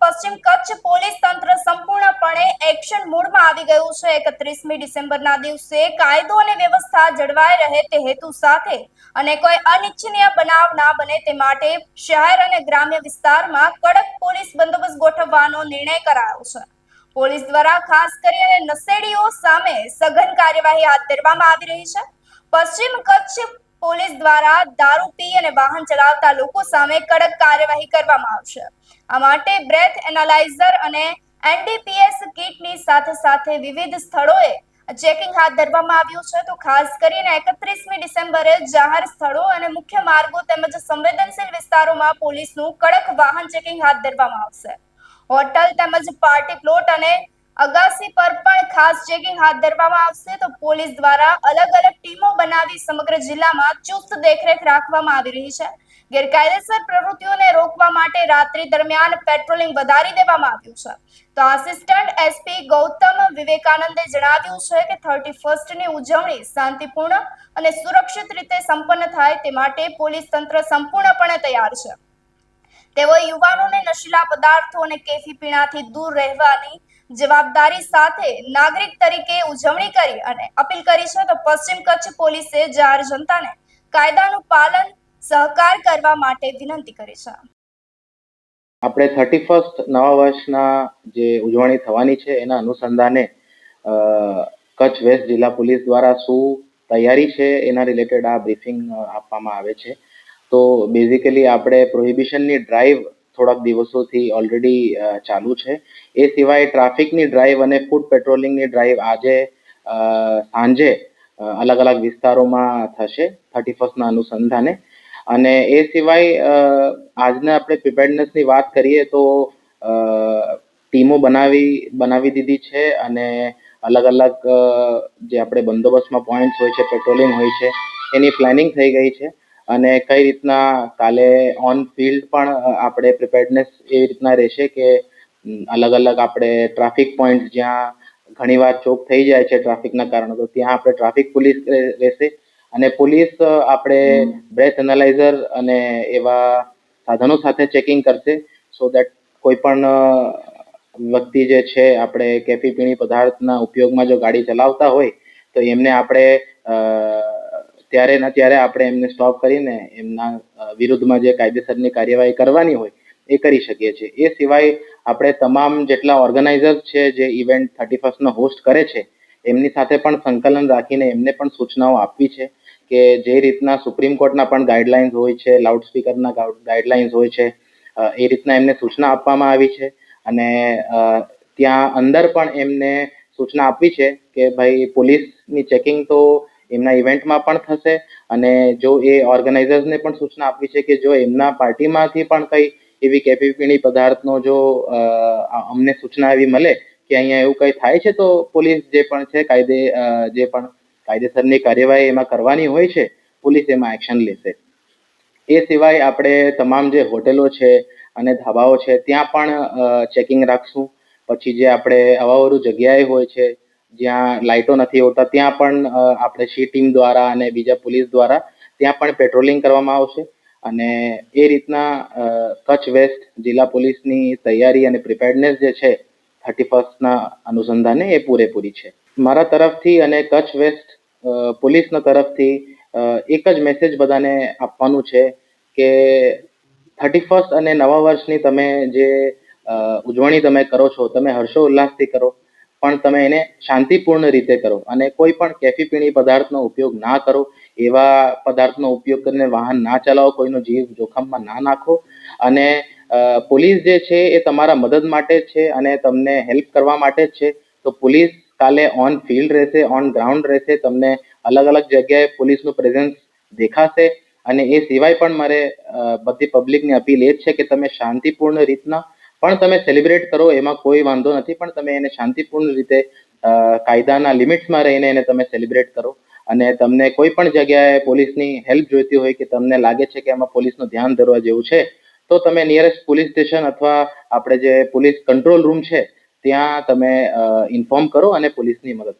પશ્ચિમ કચ્છ પોલીસ તંત્ર સંપૂર્ણપણે એક્શન મોડમાં આવી ગયું છે. એકત્રીસમી ડિસેમ્બરના દિવસે કાયદો અને વ્યવસ્થા જળવાઈ રહે તે હેતુ સાથે અને કોઈ અનિચ્છનીય બનાવ ના બને તે માટે શહેર અને ગ્રામ્ય વિસ્તારમાં કડક પોલીસ બંદોબસ્ત ગોઠવવાનો નિર્ણય કરાયો છે. પોલીસ દ્વારા ખાસ કરીને નશેડીઓ સામે સઘન કાર્યવાહી હાથ ધરવામાં આવી રહી છે. પશ્ચિમ કચ્છ પોલીસ દ્વારા દારૂ પી અને વાહન ચલાવતા લોકો સામે કડક કાર્યવાહી કરવામાં આવશે. આ માટે બ્રેથ એનાલાઇઝર અને એનડીપીએસ કીટની સાથે સાથે વિવિધ સ્થળોએ ચેકિંગ હાથ ધરવામાં આવ્યું છે. તો ખાસ કરીને એકત્રીસમી ડિસેમ્બરે જાહેર સ્થળો અને મુખ્ય માર્ગો તેમજ સંવેદનશીલ વિસ્તારોમાં પોલીસનું કડક વાહન ચેકિંગ હાથ ધરવામાં આવશે. હોટલ તેમજ પાર્ટી પ્લોટ અને અગાસી પર પણ ખાસ ચેકિંગ હાથ ધરવામાં આવશે તો પોલીસ દ્વારા અલગ અલગ ટીમો બનાવી સમગ્ર જિલ્લામાં ચુસ્ત દેખરેખ રાખવામાં આવી રહી છે. ગેરકાયદેસર પ્રવૃત્તિઓને રોકવા માટે રાત્રિ દરમિયાન પેટ્રોલિંગ વધારી દેવામાં આવ્યું છે. તો આસિસ્ટન્ટ એસપી ગૌતમ વિવેકાનંદે જણાવ્યું છે કે થર્ટી ફર્સ્ટની ઉજવણી શાંતિપૂર્ણ અને સુરક્ષિત રીતે સંપન્ન થાય તે માટે પોલીસ તંત્ર સંપૂર્ણપણે તૈયાર છે. તેઓ યુવાનોને નશીલા પદાર્થો અને કેફી પીણાથી દૂર રહેવાની જવાબદારી સાથે નાગરિક તરીકે ઉજવણી કરી અને અપીલ કરી છે તો પશ્ચિમ કચ્છ પોલીસે જાહેર જનતાને કાયદાનું પાલન સહકાર કરવા માટે વિનંતી કરી છે. આપણે થર્ટી ફર્સ્ટ નવા વર્ષના જે ઉજવણી થવાની છે એના અનુસંધાને કચ્છ વેસ્ટ જિલ્લા પોલીસ દ્વારા શું તૈયારી છે એના રિલેટેડ આ બ્રીફિંગ આપવામાં આવે છે. તો બેઝિકલી આપણે પ્રોહિબિશનની ડ્રાઈવ થોડાક દિવસોથી ઓલરેડી ચાલુ છે. એ સિવાય ટ્રાફિકની ડ્રાઈવ અને ફૂડ પેટ્રોલિંગની ડ્રાઈવ આજે સાંજે અલગ અલગ વિસ્તારોમાં થશે થર્ટી ફર્સ્ટના અનુસંધાને. અને એ સિવાય આજના આપણે પ્રિપેરનેસની વાત કરીએ તો ટીમો બનાવી બનાવી દીધી છે અને અલગ અલગ જે આપણે બંદોબસ્તમાં પોઈન્ટ્સ હોય છે પેટ્રોલિંગ હોય છે, એની પ્લાનિંગ થઈ ગઈ છે. અને કઈ રીતના કાલે ઓન ફિલ્ડ પણ આપણે પ્રિપેર્ડનેસ એવી રીતના રહેશે કે અલગ અલગ આપણે ટ્રાફિક પોઈન્ટ જ્યાં ઘણીવાર ચોક થઈ જાય છે ટ્રાફિકના કારણે તો ત્યાં આપણે ટ્રાફિક પોલીસ રહેશે. અને પોલીસ આપણે બ્રેથ એનાલાઇઝર અને એવા સાધનો સાથે ચેકિંગ કરશે સો દેટ કોઈ પણ વ્યક્તિ જે છે આપણે કેફી પીણી પદાર્થના ઉપયોગમાં જો ગાડી ચલાવતા હોય તો એમને આપણે ત્યારે ને ત્યારે આપણે એમને સ્ટોપ કરીને એમના વિરુદ્ધમાં જે કાયદેસરની કાર્યવાહી કરવાની હોય, એ કરી શકીએ છીએ. એ સિવાય આપણે તમામ જેટલા ઓર્ગેનાઇઝર્સ છે, જે ઇવેન્ટ થર્ટી ફર્સ્ટનો હોસ્ટ કરે છે, એમની સાથે પણ સંકલન રાખીને એમને પણ સૂચનાઓ આપવી છે કે જે રીતના સુપ્રીમ કોર્ટના પણ ગાઈડલાઇન્સ હોય છે લાઉડ સ્પીકરના ગાઈડલાઇન્સ હોય છે એ રીતના એમને સૂચના આપવામાં આવી છે અને ત્યાં અંદર પણ એમને સૂચના આપવી છે કે ભાઈ પોલીસની ચેકિંગ તો એમના ઇવેન્ટમાં પણ થશે અને જો એ ઓર્ગેનાઇઝર્સને પણ સૂચના આપવી છે કે જો એમના પાર્ટીમાંથી પણ કંઈ એવી કેફીપીણી પદાર્થનો જો અમને સૂચના એવી મળે કે અહીંયા એવું કંઈ થાય છે તો પોલીસ જે પણ છે, કાયદે જે પણ કાયદેસરની કાર્યવાહી એમાં કરવાની હોય છે, પોલીસ એમાં એક્શન લેશે. એ સિવાય આપણે તમામ જે હોટેલો છે અને ધાબાઓ છે, ત્યાં પણ ચેકિંગ રાખશું. પછી જે આપણે અવાવરું જગ્યાએ હોય છે જ્યાં લાઇટો નથી હોતા, ત્યાં પણ આપણે સી ટીમ દ્વારા અને બીજા પોલીસ દ્વારા ત્યાં પણ પેટ્રોલિંગ કરવામાં આવશે. અને એ રીતના કચ્છ વેસ્ટ જિલ્લા પોલીસની તૈયારી અને પ્રિપેર્ડનેસ જે છે, થર્ટી ફર્સ્ટના અનુસંધાને એ પૂરેપૂરી છે. મારા તરફથી અને કચ્છ વેસ્ટ પોલીસના તરફથી એક જ મેસેજ બધાને આપવાનું છે કે થર્ટી ફર્સ્ટ અને નવા વર્ષની તમે જે ઉજવણી તમે કરો છો, તમે હર્ષો ઉલ્લાસથી કરો પણ તમે એને શાંતિપૂર્ણ રીતે કરો અને કોઈ પણ કેફી પીણી પદાર્થનો ઉપયોગ ના કરો, એવા પદાર્થનો ઉપયોગ કરીને વાહન ના ચલાવો, કોઈનો જીવ જોખમમાં ના નાખો અને પોલીસ જે છે એ તમારા મદદ માટે છે અને તમને હેલ્પ કરવા માટે જ છે. તો પોલીસ કાલે ઓન ફિલ્ડ રહેશે, ઓન ગ્રાઉન્ડ રહેશે, તમને અલગ અલગ જગ્યાએ પોલીસનું પ્રેઝન્સ દેખાશે અને એ સિવાય પણ મારે બધી પબ્લિકની અપીલ એ જ છે કે તમે શાંતિપૂર્ણ રીતના પણ તમે સેલિબ્રેટ કરો, એમાં કોઈ વાંધો નથી, પણ તમે એને શાંતિપૂર્ણ રીતે કાયદાના લિમિટ્સમાં રહીને એને તમે સેલિબ્રેટ કરો. અને તમને કોઈ પણ જગ્યાએ પોલીસની હેલ્પ જોઈતી હોય કે તમને લાગે છે કે આમાં પોલીસનું ધ્યાન ધરવા જેવું છે, તો તમે નિયરેસ્ટ પોલીસ સ્ટેશન અથવા આપણે જે પોલીસ કંટ્રોલ રૂમ છે, ત્યાં તમે ઇન્ફોર્મ કરો અને પોલીસની મદદ